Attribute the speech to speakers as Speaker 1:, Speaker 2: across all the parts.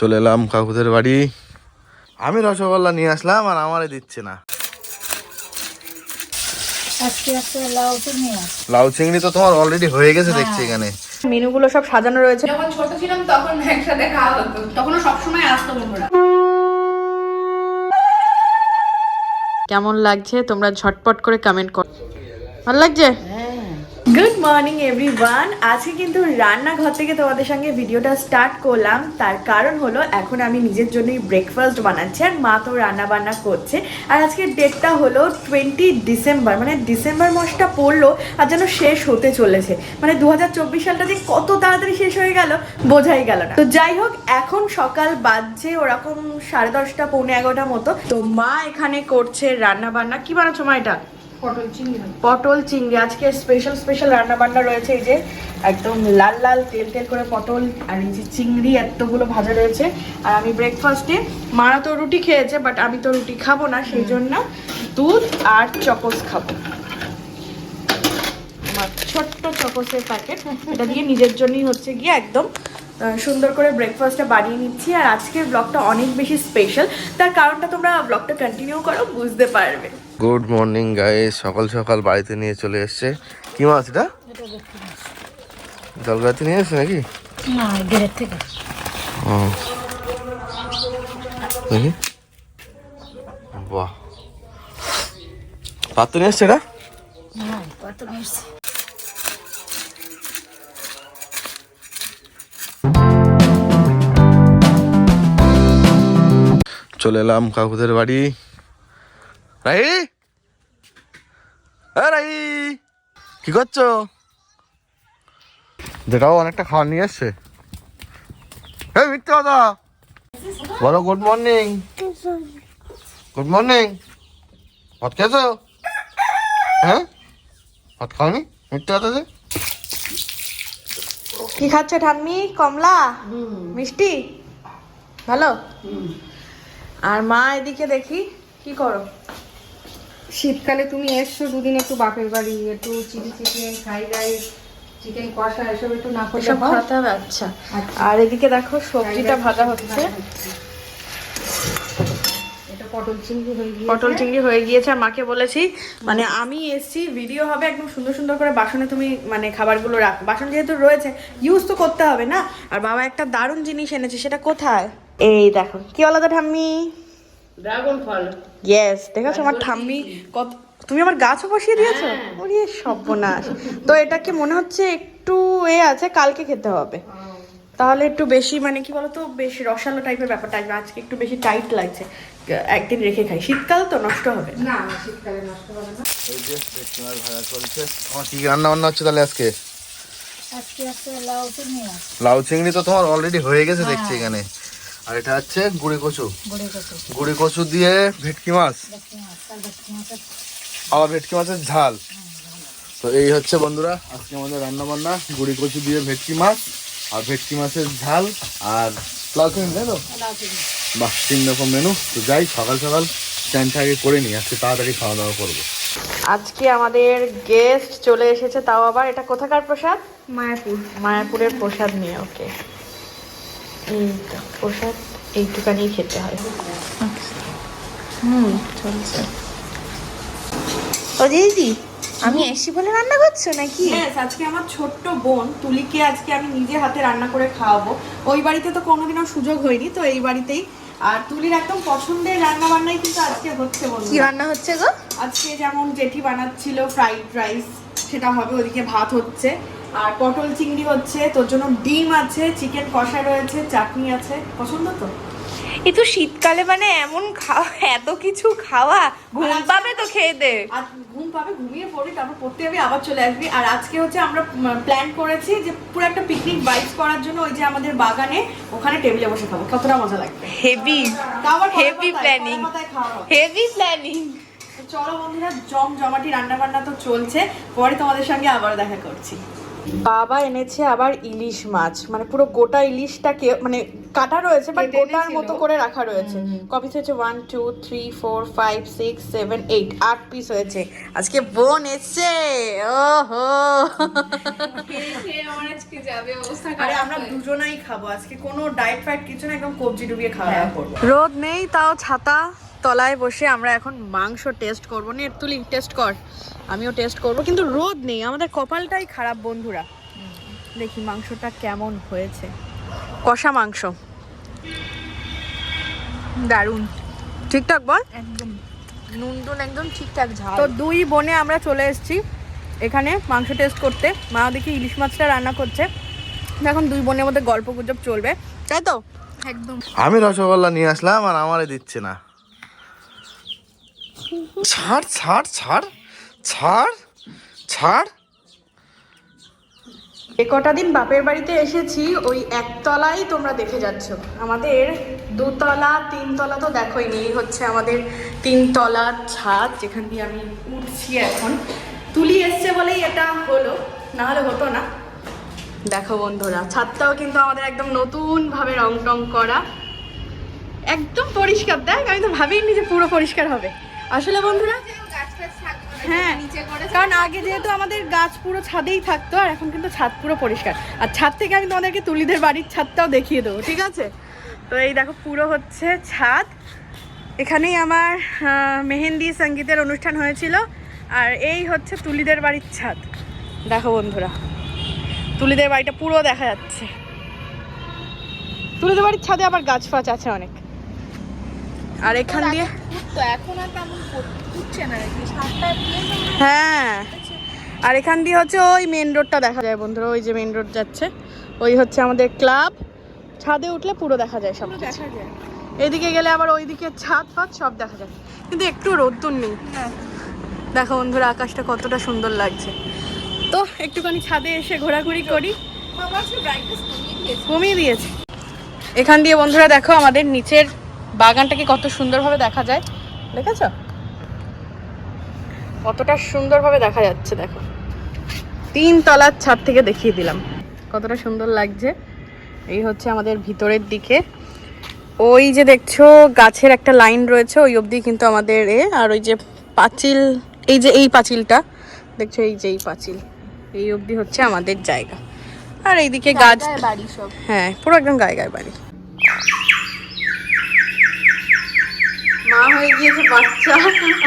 Speaker 1: চলে এলাম কাকুদের বাড়ি। আমি রসগোল্লা নিয়ে আসলাম আর আমারে দিচ্ছে না।
Speaker 2: লাউ নিয়ে
Speaker 1: লাউ চিংড়ি তো তোমার অলরেডি হয়ে গেছে দেখছি এখানে।
Speaker 3: মেনুগুলো সব সাজানো রয়েছে।
Speaker 4: যখন ছোট ছিলাম তখন একসাথে খাওয়া হতো। তখনও সবসময় আসতো বন্ধুরা।
Speaker 3: কেমন লাগছে? তোমরা ঝটপট করে কমেন্ট করো। ভালো লাগছে? গুড মর্নিং এভরিওয়ান আজকে কিন্তু রান্নাঘর থেকে তোমাদের সঙ্গে ভিডিওটা স্টার্ট করলাম। তার কারণ হলো, এখন আমি নিজের জন্যই ব্রেকফাস্ট বানাচ্ছি আর মা তো রান্নাবান্না করছে। আর আজকের ডেটটা হলো টোয়েন্টি ডিসেম্বর মানে ডিসেম্বর মাসটা পড়ল আর যেন শেষ হতে চলেছে। মানে দু হাজার চব্বিশ সালটা যে কত তাড়াতাড়ি শেষ হয়ে গেল, বোঝাই গেল না। তো যাই হোক, এখন সকাল বাজছে ওরকম সাড়ে দশটা, পৌনে এগারোটা মতো। তো মা এখানে করছে রান্নাবান্না। কি বানাচ্ছো মা এটা?
Speaker 4: পটল চিংড়ি
Speaker 3: আজকে স্পেশাল স্পেশাল রান্না বান্না রয়েছে এই যে একদম লাল লাল তেল তেল করে পটল আর এই যে চিংড়ি এতগুলো ভাজা রয়েছে। আর আমি ব্রেকফাস্টে মারা তো রুটি খেয়েছে বাট আমি তো রুটি খাব না, সেই জন্য দুধ আর চকোস খাব। ছোট্ট চকোসের প্যাকেট এটা দিয়ে নিজের জন্যই হচ্ছে গিয়ে একদম সুন্দর করে ব্রেকফাস্টটা বানিয়ে নিচ্ছি। আর আজকের ব্লগটা অনেক বেশি স্পেশাল তার কারণটা তোমরা ব্লগটা কন্টিনিউ করো, বুঝতে পারবে।
Speaker 1: গুড মর্নিং গাইস সকাল সকাল বাড়িতে নিয়ে চলে এসছে। কি মাছ এটা? জলগাতে নিয়ে এসছে নাকি? দেখি। বাহ। পাত্র নিয়ে এসছে এটা? চলে এলাম কাকুদের বাড়ি। রাই এ রাই কি করছ? দেখাও অনেকটা খাওয়ার নিয়ে এসছে। হ্যাঁ মিথ্যে কথা। বলো গুড মর্নিং গুড মর্নিং ভাত খেয়েছো? হ্যাঁ? ভাত খাওনি? মিথ্যে কথা যে।
Speaker 3: কি খাচ্ছ ঠাম্মি? কমলা? মিষ্টি? ভালো? আর মা এদিকে দেখি কি করো?
Speaker 4: শীতকালে তুমি এসছো দুদিন একটু বাপের বাড়ি একটু chilli chicken fried rice chicken কষা এসব একটু না করলে?
Speaker 3: খাওয়াতে হবে আচ্ছা। আর এদিকে দেখো সবজিটা ভাজা হচ্ছে।
Speaker 4: এটা পটল চিংড়ি হয়ে গিয়ে
Speaker 3: পটল চিংড়ি হয়ে গিয়েছে আর মাকে বলেছি মানে আমি এসছি ভিডিও হবে একদম সুন্দর সুন্দর করে বাসনে তুমি মানে খাবারগুলো রাখ বাসন যেহেতু রয়েছে ইউজ তো করতে হবে না? আর বাবা একটা দারুণ জিনিস এনেছে সেটা কোথায়? এই দেখো কি আলাদা ঠাম্মি?
Speaker 4: ড্রাগন ফল।
Speaker 3: ইয়েস দেখেছ আমার ঠাম্মি কত তুমি আমার গাছও বসিয়ে দিয়েছ? ওরে সর্বনাশ। তো এটা কি মনে হচ্ছে একটু এ আছে কালকে খেতে হবে। তাহলে একটু বেশি মানে কি বলতো বেশি রসালো টাইপের ব্যাপারটা আসবে। আজকে একটু বেশি টাইট লাগছে। একদিন রেখে খাই। শীতকাল তো নষ্ট হবে
Speaker 4: না। শীতকালে নষ্ট হবে না।
Speaker 1: এই যে ভেটকি ভাজা চলছে। আমার কি রান্না বান্না হচ্ছে তাহলে আজকে?
Speaker 2: আজকে একটা লাউ আস
Speaker 1: লাউ চিংড়ি তো তোমার অলরেডি হয়ে গেছে দেখছি এখানে। আর এটা হচ্ছে গুড়ি কচু।
Speaker 2: গুড়ি
Speaker 1: কচু। দিয়ে ভেটকি মাছ।
Speaker 2: মাছের
Speaker 1: আবার ভেটকি মাছের ঝাল। তো এই হচ্ছে বন্ধুরা আজকে আমাদের রান্না বান্না গুড়ি কচু দিয়ে ভেটকি মাছ আর ভেটকি মাছের ঝাল আর লাউ চিংড়ি তাই তো? বাহ তিন রকম মেনু তো যাই সকাল সকাল স্ট্যান্ডটা আগে করে নিই আজকে তাড়াতাড়ি খাওয়া দাওয়া করব।
Speaker 3: আজকে আমাদের গেস্ট চলে এসেছে তাও আবার। এটা কোথাকার প্রসাদ?
Speaker 4: মায়াপুর।
Speaker 3: মায়াপুরের প্রসাদ নিয়ে ওকে প্রসাদ খেতে হয়। হুম চলছে। ও দিদি আমি এসি বলে রান্না করছ নাকি? হ্যাঁ আজকে আমার ছোট্ট বোন তুলিকে আজকে আমি নিজে হাতে রান্না করে খাওয়াবো। ওই বাড়িতে তো কোনোদিনও সুযোগ হয়নি তো এই বাড়িতেই। আর তুলির একদম পছন্দের রান্না বান্নাই কিন্তু আজকে হচ্ছে বন্ধু।
Speaker 5: কি রান্না হচ্ছে গো?
Speaker 3: আজকে যেমন জেঠি বানাচ্ছিল ফ্রাইড রাইস সেটা হবে ওদিকে ভাত হচ্ছে। আর পটল চিংড়ি হচ্ছে তোর জন্য ডিম আছে চিকেন কষা রয়েছে চাটনি আছে। পছন্দ তো?
Speaker 5: এই তো শীতকালে মানে এমন খাওয়া এত কিছু খাওয়া ঘুম পাবে তো খেয়ে দে।
Speaker 3: আর ঘুম পাবে ঘুমিয়ে পড়ি তারপর পড়তে যাবি আবার চলে আসবি। আর আজকে হচ্ছে আমরা প্ল্যান করেছি যে পুরো একটা পিকনিক বাইক করার জন্য ওই যে আমাদের বাগানে ওখানে টেবিলে বসে খাব। কতটা মজা লাগবে।
Speaker 5: Heavy heavy planning. Heavy planning
Speaker 3: চলো বন্ধুরা জম জমাটি রান্না বান্না তো চলছে। পরে তোমাদের সঙ্গে আবার দেখা করছি। বাবা এনেছে আবার ইলিশ মাছ। মানে পুরো গোটা ইলিশটাকে মানে কাটা রয়েছে বাট গোটার মতো করে রাখা রয়েছে। কপিস হয়েছে one two three four five six seven eight আট পিস হয়েছে। আজকে বোন এসছে। ওহো।
Speaker 4: আমার আজকে যাবে অবস্থা
Speaker 3: আরে আমরা দুজনাই খাব। আজকে কোনো ডায়েট ফাইট কিছু না একদম কবজি ডুবিয়ে খাওয়া দাওয়া করব। রোদ নেই তাও ছাতা তলায় বসে আমরা এখন মাংস টেস্ট করব। নে তুলি টেস্ট কর। আমিও টেস্ট করব। কিন্তু রোদ নেই আমাদের কপালটাই খারাপ বন্ধুরা। দেখি মাংসটা কেমন হয়েছে। কষা মাংস।
Speaker 5: দারুণ।
Speaker 3: ঠিকঠাক বল?
Speaker 5: একদম। নুন টুন একদম ঠিকঠাক ঝাল।
Speaker 3: তো দুই বোনে আমরা চলে এসেছি এখানে মাংস টেস্ট করতে। মা দেখি ইলিশ মাছটা রান্না করছে। এখন দুই বোনের মধ্যে গল্প গুজব চলবে। তাই তো?
Speaker 5: একদম।
Speaker 1: আমি রসগোল্লা নিয়ে আসলাম আর আমারে দিচ্ছে না। ছাড় ছাড় ছাড়। ছাড়? ছাড়?
Speaker 3: এ কটা দিন বাপের বাড়িতে এসেছি, ওই একতলাই তোমরা দেখে যাচ্ছ। আমাদের দুতলা, তিনতলা তো দেখোই নেই হচ্ছে আমাদের তিনতলা ছাদ, যেখান দিয়ে আমি উঠছি এখন। তুলি এসছে বলেই এটা হলো, না হলে হতো না। দেখো বন্ধুরা, ছাদটাও কিন্তু আমাদের একদম নতুন ভাবে রং টং করা। একদম পরিষ্কার, দেখ, আমি তো ভাবিনি যে পুরো পরিষ্কার হবে। আসলে বন্ধুরা হ্যাঁ কারণ আগে যেহেতু আমাদের গাছ পুরো ছাদেই থাকতো আর এখন কিন্তু ছাদ পুরো পরিষ্কার। আর ছাদ থেকে আমি তোমাদেরকে তুলিদের বাড়ির ছাদটাও দেখিয়ে দেবো ঠিক আছে? তো এই দেখো পুরো হচ্ছে ছাদ। এখানেই আমার মেহেন্দি সঙ্গীতের অনুষ্ঠান হয়েছিল আর এই হচ্ছে তুলিদের বাড়ির ছাদ। দেখো বন্ধুরা তুলিদের বাড়িটা পুরো দেখা যাচ্ছে। তুলিদের বাড়ির ছাদে আবার গাছ ফাছ আছে অনেক। আর এখান দিয়ে
Speaker 5: তো এখন আর তেমন উঠছে না।
Speaker 3: হ্যাঁ। আর এখান দিয়ে হচ্ছে ওই মেন রোডটা দেখা যায় বন্ধুরা ওই যে মেন রোড যাচ্ছে। ওই হচ্ছে আমাদের ক্লাব ছাদে উঠলে পুরো দেখা যায় সব
Speaker 5: দেখা যায়।
Speaker 3: এদিকে গেলে আবার ওইদিকে ছাদ ফাদ সব দেখা যায়। কিন্তু একটু রোদ্দুর নেই। দেখো বন্ধুরা আকাশটা কতটা সুন্দর লাগছে। তো একটুখানি ছাদে এসে ঘোরাঘুরি করি।
Speaker 5: কমিয়ে দিয়েছে।
Speaker 3: এখান দিয়ে বন্ধুরা দেখো আমাদের নিচের বাগানটাকে কত সুন্দরভাবে দেখা যায়? দেখেছ? কতটা সুন্দরভাবে দেখা যাচ্ছে দেখো। তিন তলার ছাদ থেকে দেখিয়ে দিলাম। কতটা সুন্দর লাগছে। এই হচ্ছে আমাদের ভিতরের দিকে। ওই যে দেখছ গাছের একটা লাইন রয়েছে ওই অবধি কিন্তু আমাদের এ আর ওই যে পাঁচিল এই যে এই পাঁচিলটা দেখছ এই যে এই পাঁচিল। এই অবধি হচ্ছে আমাদের জায়গা। আর এইদিকে গাছ
Speaker 5: বাড়ি সব।
Speaker 3: হ্যাঁ পুরো একদম গায়ে গায়ে বাড়ি। মা হয়ে গিয়েছে বাচ্চা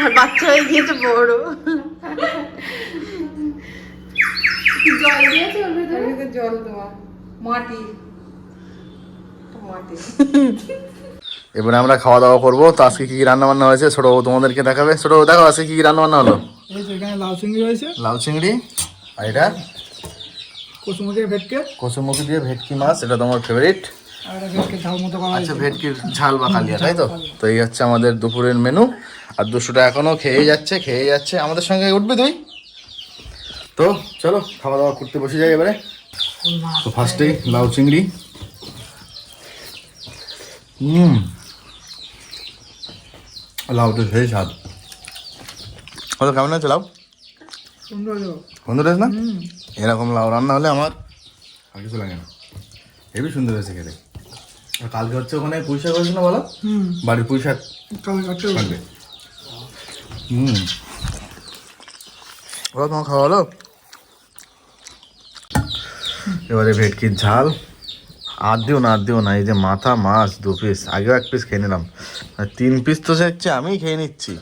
Speaker 3: আর বাচ্চা হয়ে গিয়েছে বড়।
Speaker 4: জল দিয়েছে ওর ভেতরে? জল দেওয়া মাটি। মাটি।
Speaker 1: এবারে আমরা খাওয়া দাওয়া করব। তো আজকে কি কি রান্না বান্না হয়েছে? ছোট বউ তোমাদেরকে দেখাবে। ছোট দেখো আজকে কি কি রান্না বান্না হলো?
Speaker 6: এই যে এখানে লাউ চিংড়ি রয়েছে
Speaker 1: লাউ চিংড়ি আর এটা?
Speaker 6: কুসুমুখের ভেটকে।
Speaker 1: কচুমুখি দিয়ে ভেটকি মাছ এটা তোমার ফেভারিট আচ্ছা ভেটকির ঝাল বা কালিয়া তাই তো? তো এই হচ্ছে আমাদের দুপুরের মেনু আর দুশোটা এখনও খেয়ে যাচ্ছে খেয়ে যাচ্ছে। আমাদের সঙ্গে উঠবে তুই? তো চলো খাওয়া দাওয়া করতে বসে যাই এবারে। তো ফার্স্টেই লাউ চিংড়ি। হুম। লাউটা সেই স্বাদ। হলো কেমন আছে লাউ?
Speaker 6: সুন্দর
Speaker 1: হয়েছে। না? এরকম লাউ রান্না হলে আমার আর কিছু লাগে না। হেবি সুন্দর হয়েছে খেতে। কালকে হচ্ছে ওখানে পুঁই শাক হয়েছে না বলো বাড়ির পুঁই শাক
Speaker 6: কালকে
Speaker 1: হুম। ওরা তোমার খাওয়া হলো? এবারে ভেটকির ঝাল। আর দিও না আর দিও না এই যে মাথা মাছ দু পিস আগেও এক পিস খেয়ে নিলাম। তিন পিস তো হচ্ছে আমিই খেয়ে নিচ্ছি।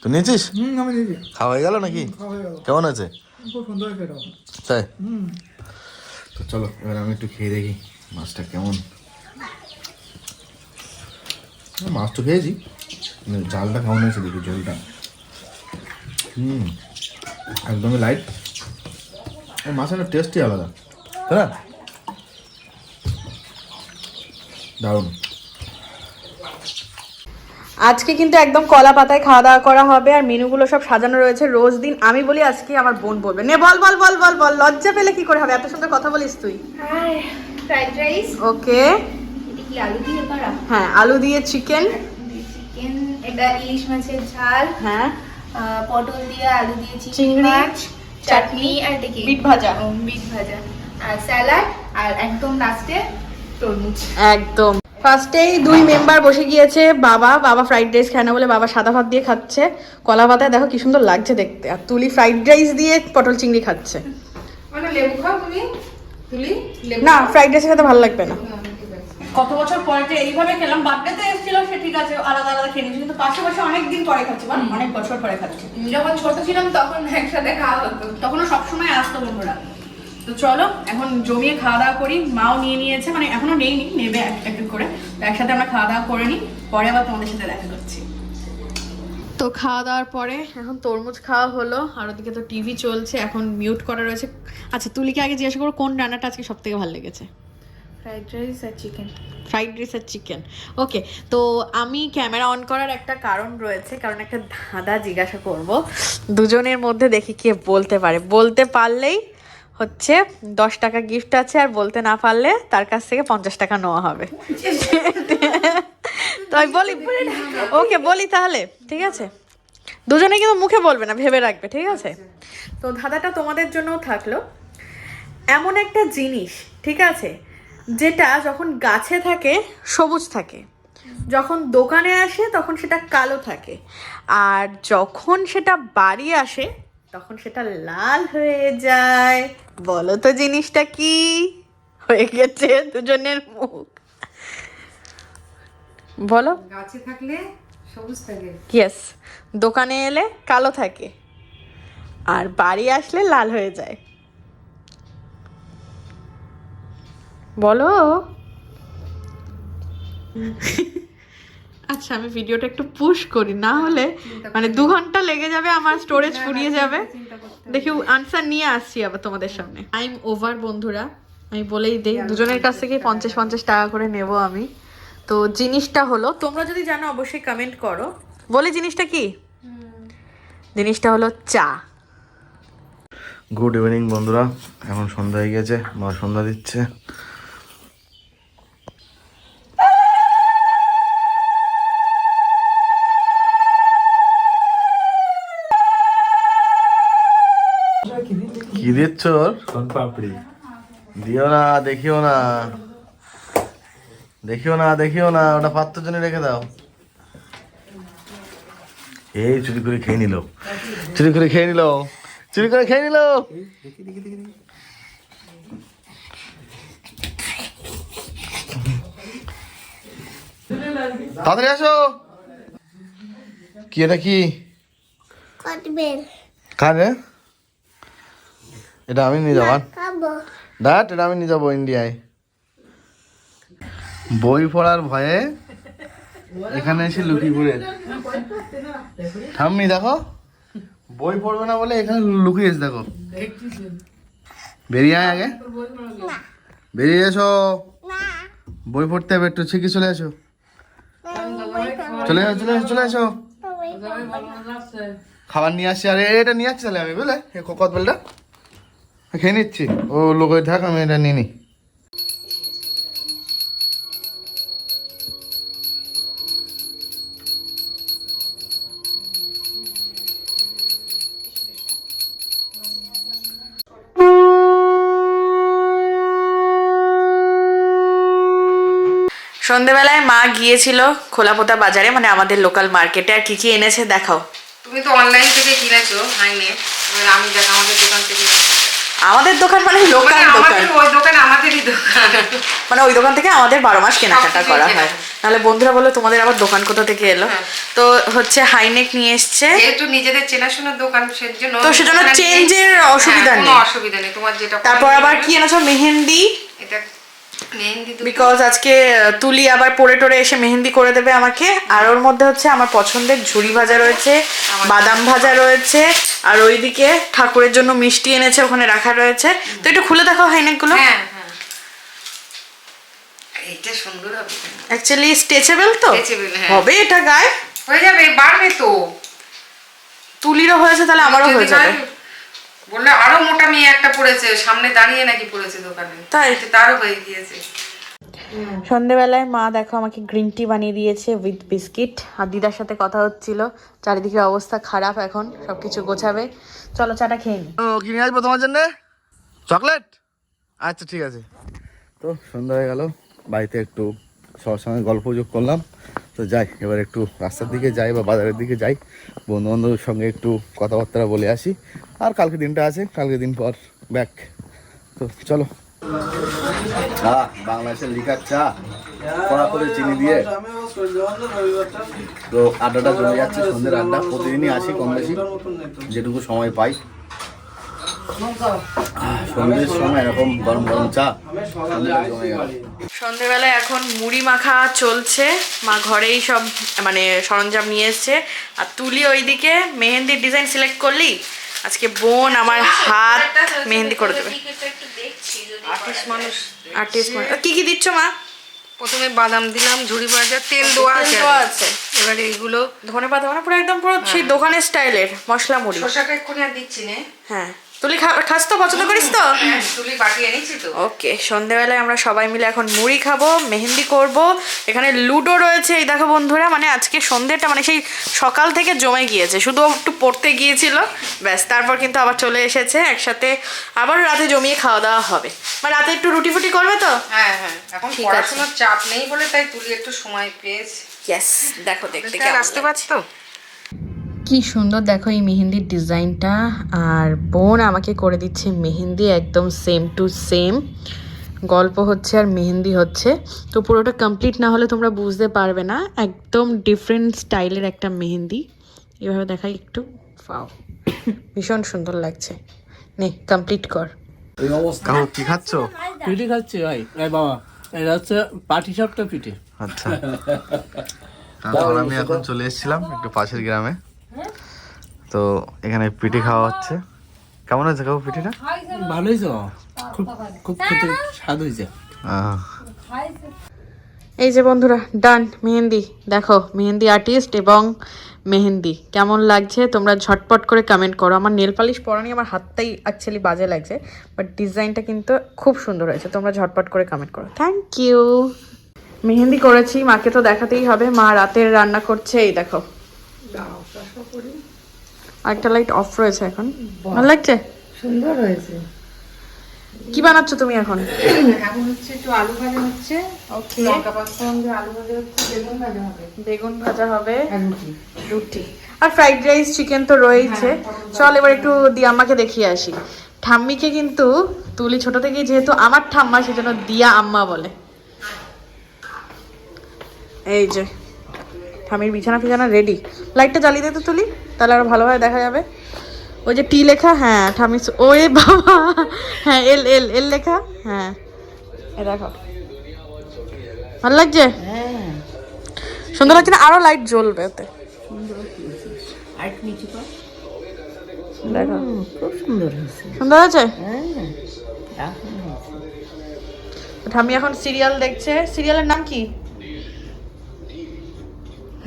Speaker 1: তো নিয়েছিস?
Speaker 6: আমি
Speaker 1: খাওয়া হয়ে গেল নাকি? কেমন আছে? তাই? তো চলো এবার আমি একটু খেয়ে দেখি মাছটা কেমন। মাছ তো খেয়েছি। কিন্তু জালটা কেমন হয়েছে দেখি জলটা। হুম একদমই লাইট মাছের টেস্টই আলাদা। তাই না দারুণ।
Speaker 3: আজকে কিন্তু একদম কলা পাতায় খাওয়া দাওয়া করা হবে আর মেনুগুলো সব সাজানো রয়েছে। রোজ দিন আমি বলি আজকে আমার বোন বলবে। নে বল বল বল বল বল লজ্জা পেলে কি করে হবে? এত সুন্দর কথা বলিস তুই।
Speaker 5: হাই ফ্রাইড রাইস
Speaker 3: ওকে
Speaker 5: আলু দিয়ে করা
Speaker 3: হ্যাঁ আলু দিয়ে চিকেন
Speaker 5: চিকেন এটা ইলিশ মাছের ঝাল।
Speaker 3: হ্যাঁ।
Speaker 5: পটল দিয়ে আলু দিয়ে চিংড়ি মাছ চাটনি আর
Speaker 3: বিট ভাজা।
Speaker 5: ও, বিট ভাজা। আর স্যালাড আর একদম লাস্টে
Speaker 4: তরমুজ।
Speaker 3: একদম। ফার্স্টেই দুই মেম্বার বসে গিয়েছে বাবা। বাবা ফ্রাইড রাইস খায় না বলে বাবা সাদা ভাত দিয়ে খাচ্ছে। কলা পাতায় দেখো কি সুন্দর লাগছে দেখতে। আর তুলি ফ্রাইড রাইস দিয়ে পটল চিংড়ি খাচ্ছে।
Speaker 4: মানে
Speaker 3: না ফ্রাইড রাইসের সাথে ভালো লাগবে না। কত বছর পরে যে এইভাবে খেলাম বার্থডেতে এসেছিল সে ঠিক আছে আলাদা আলাদা খেয়ে নিয়েছি। কিন্তু পাশে পাশে অনেক দিন পরে খাচ্ছি বা অনেক বছর পরে খাচ্ছি
Speaker 4: যখন ছোট ছিলাম তখন একসাথে খাওয়া হতো।
Speaker 3: তখনও সবসময় আসতো বন্ধুরা। তো চলো এখন জমিয়ে খাওয়া দাওয়া করি। মাও নিয়ে নিয়েছে মানে এখনও নেইনি নেবে এক এক করে। তো একসাথে আমরা খাওয়া দাওয়া করে নিই পরে আবার তোমাদের সাথে দেখা করছি। তো খাওয়া দাওয়ার পরে এখন তরমুজ খাওয়া হলো আর ওদিকে তো টিভি চলছে এখন মিউট করা রয়েছে। আচ্ছা তুলিকে আগে জিজ্ঞাসা করো কোন রান্নাটা আজকে সব থেকে ভালো লেগেছে?
Speaker 4: ফ্রাইড রাইস আর চিকেন
Speaker 3: ফ্রাইড রাইস আর চিকেন ওকে তো আমি ক্যামেরা অন করার একটা কারণ রয়েছে, কারণ একটা ধাঁধা জিজ্ঞাসা করব। দুজনের মধ্যে দেখি কে বলতে পারে। বলতে পারলেই হচ্ছে দশ টাকা গিফট আছে আর বলতে না পারলে তার কাছ থেকে পঞ্চাশ টাকা নেওয়া হবে। তো আমি বলি ওকে বলি তাহলে, ঠিক আছে? দুজনে কিন্তু মুখে বলবে না, ভেবে রাখবে, ঠিক আছে? তো ধাঁধাটা তোমাদের জন্যও থাকল। এমন একটা জিনিস, ঠিক আছে? যেটা যখন গাছে থাকে সবুজ থাকে। যখন দোকানে আসে তখন সেটা কালো থাকে। আর যখন সেটা বাড়ি আসে তখন সেটা লাল হয়ে যায়। বলো তো জিনিসটা কি? হয়ে গেছে দুজনের মুখ। বলো।
Speaker 4: গাছে থাকলে সবুজ থাকে।
Speaker 3: ইয়েস দোকানে এলে কালো থাকে। আর বাড়ি আসলে লাল হয়ে যায়। বলো। আচ্ছা আমি ভিডিওটা একটু পুশ করি না হলে মানে দু ঘণ্টা লেগে যাবে আমার স্টোরেজ ফুরিয়ে যাবে। দেখি আনসার নিয়ে আসছি আবার তোমাদের সামনে। টাইম ওভার বন্ধুরা। আমি বলেই দিই দুজনের কাছ থেকে পঞ্চাশ পঞ্চাশ টাকা করে নেব আমি। তো জিনিসটা হলো তোমরা যদি জানো অবশ্যই কমেন্ট করো। বলে জিনিসটা কি? জিনিসটা হলো চা।
Speaker 1: গুড ইভিনিং বন্ধুরা। এখন সন্ধ্যা হয়ে গেছে মা সন্ধ্যা দিচ্ছে। কি দিচ্ছ
Speaker 6: পাপড়ি?
Speaker 1: দিও না দেখিও না। দেখিও না দেখিও না ওটা পাত্র জন্য রেখে দাও। এই চুরি করে খেয়ে নিল। চুরি করে খেয়ে নিল। চুরি করে খেয়ে নিল। তাড়াতাড়ি আসো। কি এটা কি? কারে এটা আমি নিয়ে যাবার ডাট এটা আমি নিয়ে যাব ইন্ডিয়ায়। বই পড়ার ভয়ে এখানে এসে লুকিয়ে পড়ে। ঠাম্মি দেখো। বই পড়বে না বলে এখানে লুকিয়ে এসে দেখো। বেরিয়ে আয় আগে। বেরিয়ে এসো। বই পড়তে হবে একটু শিখে চলে এসো। চলে এসো চলে এসো চলে এসো। খাবার নিয়ে আসছি আরে এটা নিয়ে আসছি তাহলে আমি বুঝলে? কত বলটা? খেয়ে নিচ্ছি। ও লোক থাক আমি এটা নিয়ে নিই।
Speaker 3: সন্ধেবেলায় মা গিয়েছিল খোলাপোতা বাজারে মানে আমাদের লোকাল মার্কেটে আর কি কি এনেছে দেখাও।
Speaker 4: তুমি তো অনলাইন থেকে কিনেছো হাইনে এবার আমি দেখ আমাদের দোকান থেকে
Speaker 3: আমাদের দোকান মানে লোকাল দোকান।
Speaker 4: ওই দোকান আমাদেরই দোকান।
Speaker 3: মানে ওই দোকান থেকে আমাদের বারো মাস কেনাকাটা করা হয়।
Speaker 4: তাহলে
Speaker 3: নাহলে বন্ধুরা বলো তোমাদের আবার দোকান কোথা থেকে এলো?
Speaker 4: হ্যাঁ।
Speaker 3: তো হচ্ছে হাইনেক নিয়ে এসছে।
Speaker 4: যেহেতু নিজেদের চেনাশোনার দোকান সেজন্য
Speaker 3: তো সেজন্য চেঞ্জের অসুবিধা
Speaker 4: হ্যাঁ, কোনো
Speaker 3: নেই।
Speaker 4: অসুবিধা নেই। তোমার যেটা
Speaker 3: তারপর আবার কি এনেছো? মেহেন্দি।
Speaker 4: এটা
Speaker 3: বিকজ আজকে তুলি আবার পরে টরে এসে মেহেন্দি করে দেবে আমাকে। আর ওর মধ্যে হচ্ছে আমার পছন্দের ঝুড়ি ভাজা রয়েছে বাদাম ভাজা রয়েছে আর ওইদিকে ঠাকুরের জন্য মিষ্টি এনেছে ওখানে রাখা রয়েছে। তো একটু খুলে দেখো হাইনেকগুলো
Speaker 4: হ্যাঁ হ্যাঁ। সুন্দর হবে।
Speaker 3: অ্যাকচুয়ালি স্ট্রেচেবল তো?
Speaker 4: হ্যাঁ।
Speaker 3: হবে এটা গায়ে?
Speaker 4: হয়ে যাবে বাড়বে তো।
Speaker 3: তুলিরও হয়েছে তাহলে আমারও হয়ে যাবে।
Speaker 4: বললে আরও মোটা মেয়ে একটা পড়েছে সামনে দাঁড়িয়ে নাকি পড়েছে দোকানে।
Speaker 3: তাই?
Speaker 4: তারও হয়ে গিয়েছে।
Speaker 3: সন্ধেবেলায় মা দেখো আমাকে গ্রিন টি বানিয়ে দিয়েছে উইথ বিস্কিট আর দিদার সাথে কথা হচ্ছিল। চারিদিকের অবস্থা খারাপ এখন সবকিছু গোছাবে। চলো চাটা খেয়ে নি।
Speaker 1: ও কি নিয়ে আসব তোমার জন্য? চকলেট? আচ্ছা ঠিক আছে। তো সন্ধ্যা হয়ে গেল বাড়িতে একটু সবার সঙ্গে গল্প যোগ করলাম। তো যাই, এবার একটু রাস্তার দিকে যাই বা বাজারের দিকে যাই। বন্ধু বান্ধবের সঙ্গে একটু কথাবার্তা বলে আসি। আর কালকে দিনটা আছে, কালকে দিন পর ব্যাক তো চলো। বাংলাদেশের লিকার চা কড়া করে চিনি দিয়ে। তো আড্ডাটা চলে যাচ্ছে সন্ধ্যের আড্ডা। প্রতিদিনই আসি কম বেশি, যেটুকু সময় পাই। সন্ধ্যের সময় এরকম গরম গরম চা জমে গেল।
Speaker 3: সন্ধেবেলায় এখন মুড়ি মাখা চলছে। মা ঘরেই সব মানে সরঞ্জাম নিয়ে এসছে। আর তুলি ওইদিকে মেহেন্দির ডিজাইন সিলেক্ট করলি? আজকে বোন আমার হাত মেহেন্দি করে দেবে।
Speaker 4: আর্টিস্ট মানুষ।
Speaker 3: আর্টিস্ট কি কি দিচ্ছ মা?
Speaker 4: প্রথমে বাদাম দিলাম ঝুড়ি ভাজা তেল দেওয়া আছে।
Speaker 3: দেওয়া আছে।
Speaker 4: এবারে এইগুলো
Speaker 3: ধনে পাতা মানে পুরো একদম পুরো সেই দোকানের স্টাইলের মশলা মুড়ি।
Speaker 4: শসাটা এক্ষুনি আর দিচ্ছি নে।
Speaker 3: হ্যাঁ। তুলি খাস তো? পছন্দ করিস তো?
Speaker 4: হ্যাঁ, তুলি এনেছি তো।
Speaker 3: ওকে সন্ধেবেলায় আমরা সবাই মিলে এখন মুড়ি খাব মেহেন্দি করব। এখানে লুডো রয়েছে এই দেখো বন্ধুরা মানে আজকে সন্ধ্যেটা মানে সেই সকাল থেকে জমে গিয়েছে। শুধু একটু পড়তে গিয়েছিল ব্যাস তারপর কিন্তু আবার চলে এসেছে একসাথে আবার রাতে জমিয়ে খাওয়া দাওয়া হবে। মানে রাতে একটু রুটি ফুটি করবে তো?
Speaker 4: হ্যাঁ হ্যাঁ এখন
Speaker 3: ঠিক আছে।
Speaker 4: পড়াশোনার চাপ নেই বলে তাই তুলি একটু সময় পেয়েছে।
Speaker 3: ইয়েস দেখো দেখতে
Speaker 4: আসতে পারছি তো
Speaker 3: কি সুন্দর দেখো এই মেহেন্দির ডিজাইনটা। আর বোন আমাকে করে দিচ্ছে মেহেন্দি একদম সেম টু সেম গল্প হচ্ছে আর মেহেন্দি হচ্ছে। তো পুরোটা কমপ্লিট না হলে তোমরা বুঝতে পারবে না। একদম ডিফারেন্ট স্টাইলের একটা মেহেন্দি। এভাবে দেখাই একটু। ফাও ভীষণ সুন্দর লাগছে। নে কমপ্লিট কর।
Speaker 1: কাকু কি খাচ্ছ?
Speaker 6: পিঠে খাচ্ছি ভাই। এই বাবা এটা হচ্ছে পাটি সাপটা পিঠে।
Speaker 1: আচ্ছা। আমি এখন চলে এসেছিলাম একটু পাশের গ্রামে। তো এখানে পিঠে খাওয়া হচ্ছে। কেমন হয়েছে কাকু পিঠেটা?
Speaker 6: ভালো হয়েছে বাবা। খুব খুব খেতে স্বাদ হয়েছে।
Speaker 3: এই যে বন্ধুরা ডান মেহেন্দি। দেখো মেহেন্দি আর্টিস্ট এবং মেহেন্দি। কেমন লাগছে? তোমরা ঝটপট করে কমেন্ট করো। আমার নেল পালিশ পরানি আমার হাতটাই অ্যাকচুয়ালি বাজে লাগছে বাট ডিজাইনটা কিন্তু খুব সুন্দর হয়েছে। তোমরা ঝটপট করে কমেন্ট করো। থ্যাংক ইউ মেহেন্দি করেছি মাকে তো দেখাতেই হবে। মা রাতের রান্না করছে এই দেখো। আরেকটা লাইট অফ রয়েছে এখন। ভালো লাগছে?
Speaker 4: সুন্দর হয়েছে।
Speaker 3: কি বানাচ্ছ তুমি এখন?
Speaker 4: এখন হচ্ছে একটু আলু ভাজা হচ্ছে।
Speaker 3: ওকে
Speaker 4: লঙ্কা পাস্তা আলু ভাজা হচ্ছে বেগুন ভাজা হবে।
Speaker 3: বেগুন ভাজা হবে।
Speaker 4: আর রুটি।
Speaker 3: রুটি। আর ফ্রাইড রাইস চিকেন তো রয়েছে চল এবার একটু দিয়া আম্মাকে দেখিয়ে আসি। ঠাম্মিকে কিন্তু তুলি ছোট থেকেই যেহেতু আমার ঠাম্মা সেজন্য দিয়া আম্মা বলে। এই যে। ঠামির বিছানা ফিছানা রেডি লাইটটা জ্বালিয়ে দিতে তুলি তাহলে আরও ভালোভাবে দেখা যাবে। ওই যে টি লেখা হ্যাঁ ঠামি ও এ বাবা। হ্যাঁ এল এল এল লেখা হ্যাঁ। এ দেখো। ভালো লাগছে? সুন্দর লাগছে না? আরও লাইট জ্বলবে ওতে। দেখো।
Speaker 2: খুব সুন্দর
Speaker 3: সুন্দর আছে?
Speaker 2: হ্যাঁ
Speaker 3: ঠামি এখন সিরিয়াল দেখছে। সিরিয়ালের নাম কি?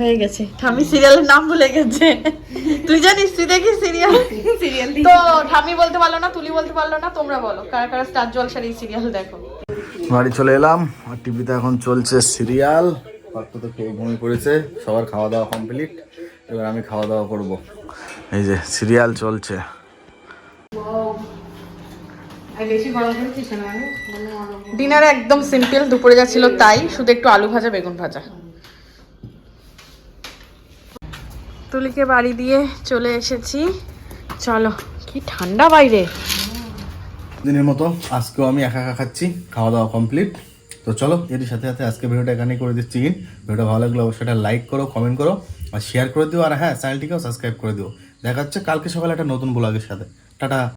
Speaker 3: হয়ে গেছে। ঠামি সিরিয়ালের নাম ভুলে গেছে। তুই জানিস তুই দেখিস সিরিয়াল। সিরিয়াল তো ঠামি বলতে পারল না তুলি বলতে পারল না তোমরা বলো কারা কারা স্টার জলসার এই সিরিয়াল দেখো?
Speaker 1: বাড়ি চলে এলাম আর টিভিতে এখন চলছে সিরিয়াল। পাত্র তো খেয়ে ঘুমিয়ে পড়েছে সবার খাওয়া দাওয়া কমপ্লিট এবার আমি খাওয়া দাওয়া করব। এই যে সিরিয়াল চলছে।
Speaker 4: মানে
Speaker 3: ডিনারে একদম সিম্পল দুপুরে যা ছিল তাই শুধু একটু আলু ভাজা বেগুন ভাজা। তুলিকে বাড়ি দিয়ে চলে এসেছি। চলো, কি ঠান্ডা বাইরে।
Speaker 1: দিনের মতো আজকেও আমি একা একা খাচ্ছি খাওয়া দাওয়া কমপ্লিট তো চলো এর সাথে সাথে আজকে ভিডিওটা এখানেই করে দিচ্ছি। ভিডিওটা ভালো লাগলে অবশ্যই একটা লাইক করো কমেন্ট করো, আর শেয়ার করে দিও, আর হ্যাঁ চ্যানেলটিকেও সাবস্ক্রাইব করে দিও। দেখা যাচ্ছে কালকে সকালে একটা নতুন ব্লগের সাথে। টাটা।